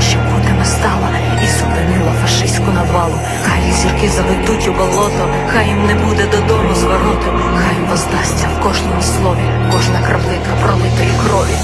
Щоб Щепотими настала і зупинила фашистську навалу. Хай зірки заведуть у болото, хай їм не буде додому звороту, хай воздасться в кожному слові, кожна краплинка пролитої крові.